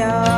주십시오.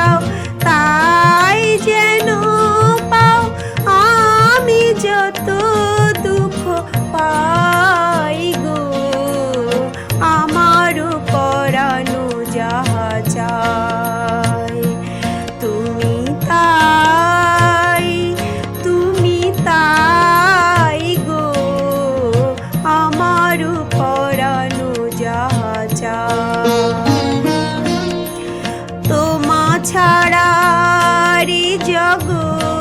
যাও, তাই যেন পাও। আমি যত দুঃখ পাই গো, আমার পরানো যাহা চাই। তুমি তাই তুমি তাই গো, আমার পরানো যাহা চাই। ছাড়ারি জগত